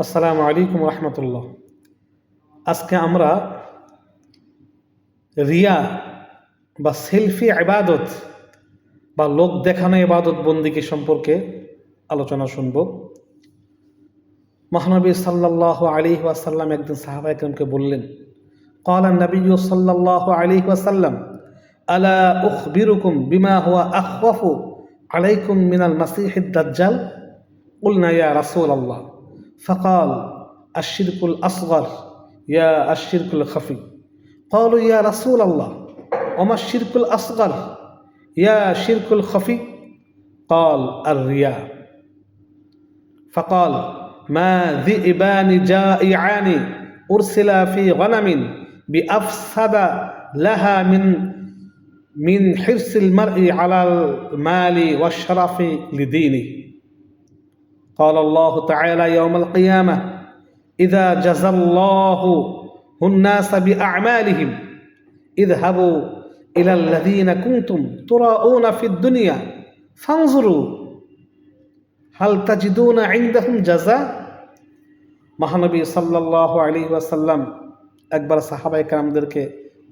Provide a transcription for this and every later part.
আসসালামু আলাইকুম রহমতুল্লাহ আজকে আমরা রিয়া বা সেলফি ইবাদত বা লোক দেখানো ইবাদত বন্দিকে সম্পর্কে আলোচনা শুনব মহানবী সাল্লাহ আলী ওয়াসাল্লাম একদিন সাহাবা একরমকে বললেন قال النبي صلى الله عليه وسلم ألا أخبركم بما هو أخوف عليكم من المسيح الدجال قلنا يا رسول الله فقال الشرك الأصغر يا الشرك الخفي. قالوا يا رسول الله وما الشرك الأصغر يا شرك الخفي؟ قال الرياء. فقال ما ذئبان جائعان أرسلا في غنم بأفسد لها من من حرص المرء على المال والشرف لدينه. قال الله تعالى يوم القيامة إذا جزى الله الناس بأعمالهم اذهبوا إلى الذين كنتم تراءون في الدنيا فانظروا هل تجدون عندهم جزاء মহানবী সাল্লাহ আলী ওয়াসাল্লাম একবার সাহাবাই কালামদেরকে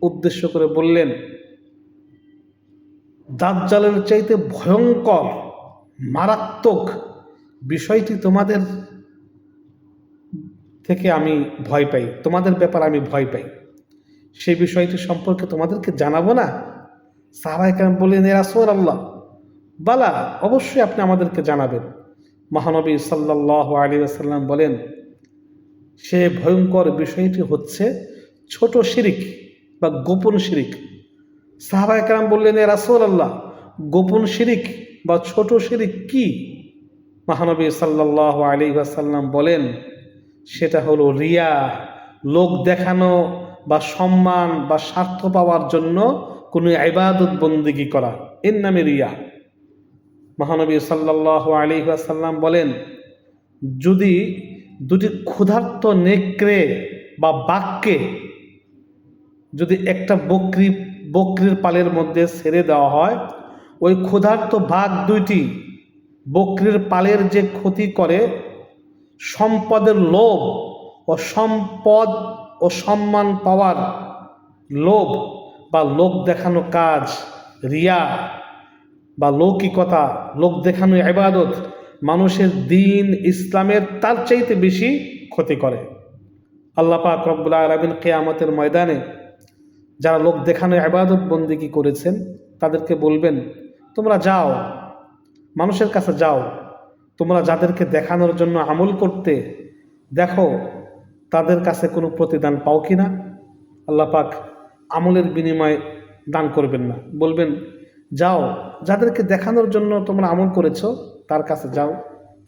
উদ্দেশ্য করে বললেন দাজ্জালের চাইতে ভয়ঙ্কর মারাত্মক বিষয়টি তোমাদের থেকে আমি ভয় পাই, তোমাদের ব্যাপার আমি ভয় পাই। সেই বিষয়টি সম্পর্কে তোমাদেরকে জানাব না? সাহাবাই কালাম বললেন এরা আল্লাহ, বালা, অবশ্যই আপনি আমাদেরকে জানাবেন। মহানবী সাল্লাহ আলী আসাল্লাম বলেন, সে ভয়ঙ্কর বিষয়টি হচ্ছে ছোট শিরিক বা গোপন শিরিক। সাহাবা বললেন, এ রাসোল আল্লাহ, গোপন শিরিক বা ছোট শিরিক কি? মহানবী সাল্লাহ আলী আসাল্লাম বলেন, সেটা হলো রিয়া, লোক দেখানো বা সম্মান বা স্বার্থ পাওয়ার জন্য কোনো ইবাদত বন্দিগি করা। এর নামে রিয়া। মহানবী সাল্লাহ আলী আসাল্লাম বলেন, যদি দুটি ক্ষুধার্ত নেকড়ে বা বাঘকে যদি একটা বকরি, বকরির পালের মধ্যে ছেড়ে দেওয়া হয়, ওই ক্ষুধার্ত বাঘ দুইটি বকরির পালের যে ক্ষতি করে, সম্পদের লোভ ও সম্পদ ও সম্মান পাওয়ার লোভ বা লোক দেখানো কাজ, রিয়া বা লৌকিকতা, লোক দেখানো ইবাদত মানুষের দিন ইসলামের তার চাইতে বেশি ক্ষতি করে। আল্লাহ পাক রব্বুল্লাহ আলমিন কেয়ামতের ময়দানে যারা লোক দেখানো আবাদত বন্দিকি করেছেন, তাদেরকে বলবেন, তোমরা যাও মানুষের কাছে যাও। তোমরা যাদেরকে দেখানোর জন্য আমল করতে দেখো, তাদের কাছে কোনো প্রতিদান পাও কি না? আল্লাহ পাক আমলের বিনিময়ে দান করবেন না। বলবেন, যাও, যাদেরকে দেখানোর জন্য তোমরা আমল করেছ, তার কাছে যাও।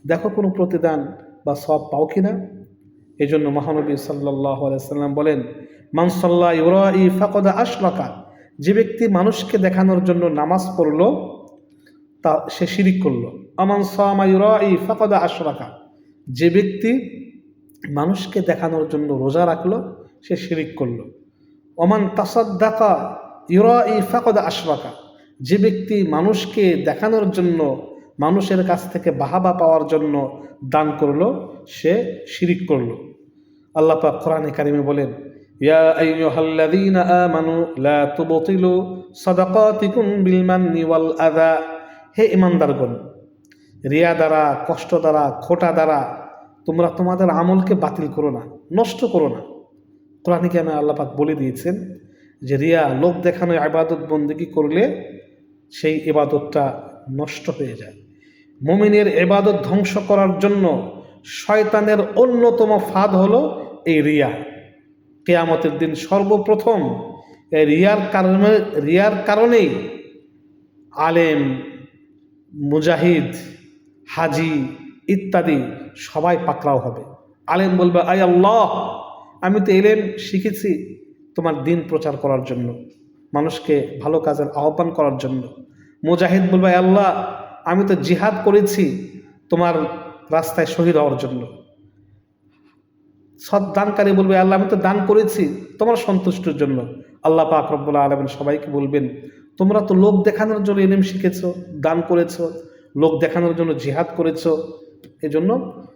দেখো কোনো প্রতিদান বা সব পাও কি না? এই জন্য মহানবী সাল্লাম বলেন মানসল্লা ইউরা ই ফাকদা আশরাকা। যে ব্যক্তি মানুষকে দেখানোর জন্য নামাজ পড়ল তা সে শিরিক করল। আমান আশরাকা। যে ব্যক্তি মানুষকে দেখানোর জন্য রোজা রাখল, সে শিরিক করল। অমান তাসাদ্দাকা ই ফাকদা আশরাকা। যে ব্যক্তি মানুষকে দেখানোর জন্য, মানুষের কাছ থেকে বাহাবা পাওয়ার জন্য দান করল, সে শিরিক করল। আল্লাহ পাক কোরআনে কারিমে বলেন, ইয়া আইয়ুহাল্লাযীনা আমানু লা তুবতিলু সাদাকাতিকুম বিল মান্নি ওয়াল আযা। হে ঈমানদারগণ রিয়া দ্বারা, কষ্ট দ্বারা, খোটা দ্বারা তোমরা তোমাদের আমলকে বাতিল করো না, নষ্ট করো না। কোরআনে কারিমে আল্লাহ পাক বলে দিয়েছেন যে, রিয়া লোক দেখানো ইবাদত বন্দেগী করলে সেই এবাদতটা নষ্ট হয়ে যায়। মুমিনের এবাদত ধ্বংস করার জন্য শয়তানের অন্যতম ফাঁদ হলো এই রিয়া। কেয়ামতের দিন সর্বপ্রথম এই রিয়ার কারণে রিয়ার কারণেই আলেম মুজাহিদ, হাজি ইত্যাদি সবাই পাকড়াও হবে। আলেম বলবে আই আল্লাহ, আমি তো এলেম শিখেছি তোমার দিন প্রচার করার জন্য, মানুষকে ভালো কাজের আহ্বান করার জন্য। মুজাহিদ বলবে আল্লাহ, আমি তো জিহাদ করেছি তোমার রাস্তায় শহীদ হওয়ার জন্য। সৎ দানকারী বলবে, আল্লাহ, আমি তো দান করেছি তোমার সন্তুষ্টির জন্য। আল্লাহ পাক রব্বুল্লাহ আলমেন সবাইকে বলবেন তোমরা তো লোক দেখানোর জন্য এলিম শিখেছ, দান করেছ, লোক দেখানোর জন্য জিহাদ করেছ। এজন্য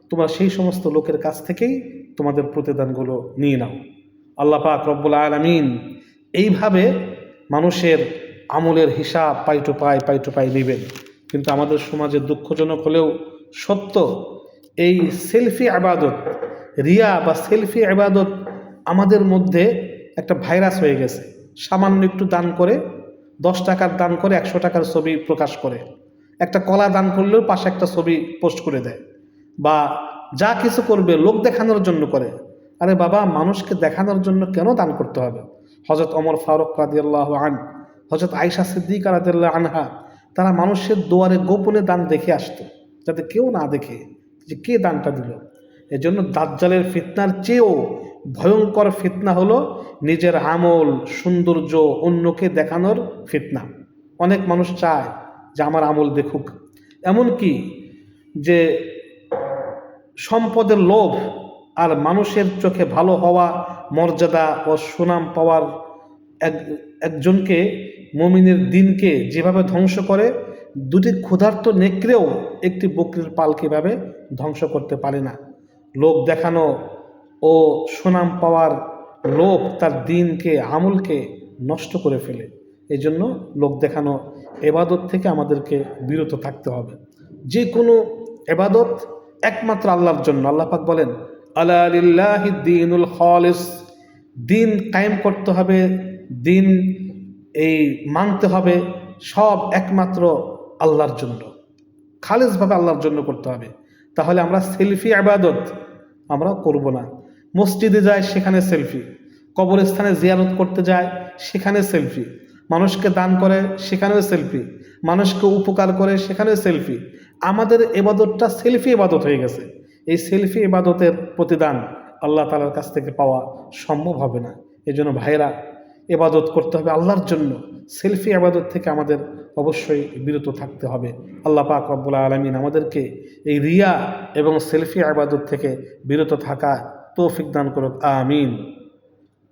তোমরা সেই সমস্ত লোকের কাছ থেকেই তোমাদের প্রতিদানগুলো নিয়ে নাও। আল্লাহ পাক রব্বুল আলমিন এইভাবে মানুষের আমলের হিসাব পাই টু পাই পাই টু পাই নেবেন। কিন্তু আমাদের সমাজে দুঃখজনক হলেও সত্য, এই সেলফি আবাদত, রিয়া বা সেলফি আবাদত আমাদের মধ্যে একটা ভাইরাস হয়ে গেছে। সামান্য একটু দান করে দশ টাকার দান করে একশো টাকার ছবি প্রকাশ করে। একটা কলা দান করলেও পাশে একটা ছবি পোস্ট করে দেয়। বা যা কিছু করবে, লোক দেখানোর জন্য করে। আরে বাবা, মানুষকে দেখানোর জন্য কেন দান করতে হবে? হজরত অমর ফারুক রাদিয়াল্লাহ আন হজরত আয়সা সিদ্দিক রাদিয়াল্লাহ আনহা, তারা মানুষের দুয়ারে গোপনে দান দেখে আসতো, যাতে কেউ না দেখে যে কে দানটা দিল। এজন্য দাজ্জালের ফিতনার চেয়েও ভয়ঙ্কর ফিতনা হলো নিজের আমল, সৌন্দর্য অন্যকে দেখানোর ফিতনা। অনেক মানুষ চায় যে আমার আমল দেখুক। এমনকি যে সম্পদের লোভ আর মানুষের চোখে ভালো হওয়া, মর্যাদা ও সুনাম পাওয়ার এক, একজনকে মমিনের দিনকে যেভাবে ধ্বংস করে, দুটি ক্ষুধার্ত নেকড়েও একটি বকরির পাল কীভাবে ধ্বংস করতে পারে না? লোক দেখানো ও সুনাম পাওয়ার লোভ তার দিনকে, আমলকে নষ্ট করে ফেলে। এই জন্য লোক দেখানো এবাদত থেকে আমাদেরকে বিরত থাকতে হবে। যে কোনো এবাদত একমাত্র আল্লাহর জন্য। আল্লাহ পাক বলেন আল্লাহ দিনুল খালিস। দিন কায়েম করতে হবে, দিন এই মানতে হবে, সব একমাত্র আল্লাহর জন্য। খালেজভাবে আল্লাহর জন্য করতে হবে। তাহলে আমরা সেলফি আবাদত আমরা করব না। মসজিদে যায়, সেখানে সেলফি। কবরস্থানে জিয়ারত করতে যায়, সেখানে সেলফি। মানুষকে দান করে, সেখানেও সেলফি। মানুষকে উপকার করে, সেখানেও সেলফি। আমাদের এবাদতটা সেলফি এবাদত হয়ে গেছে। এই সেলফি এবাদতের প্রতিদান আল্লাহ তালার কাছ থেকে পাওয়া সম্ভব হবে না। এই জন্য ভাইরা এবাদত করতে হবে আল্লাহর জন্য। সেলফি আবাদত থেকে আমাদের অবশ্যই বিরত থাকতে হবে। আল্লাহ পাক রব্বুল আলমিন আমাদেরকে এই রিয়া এবং সেলফি আবাদত থেকে বিরত থাকা তৌফিক দান করুক আমিন।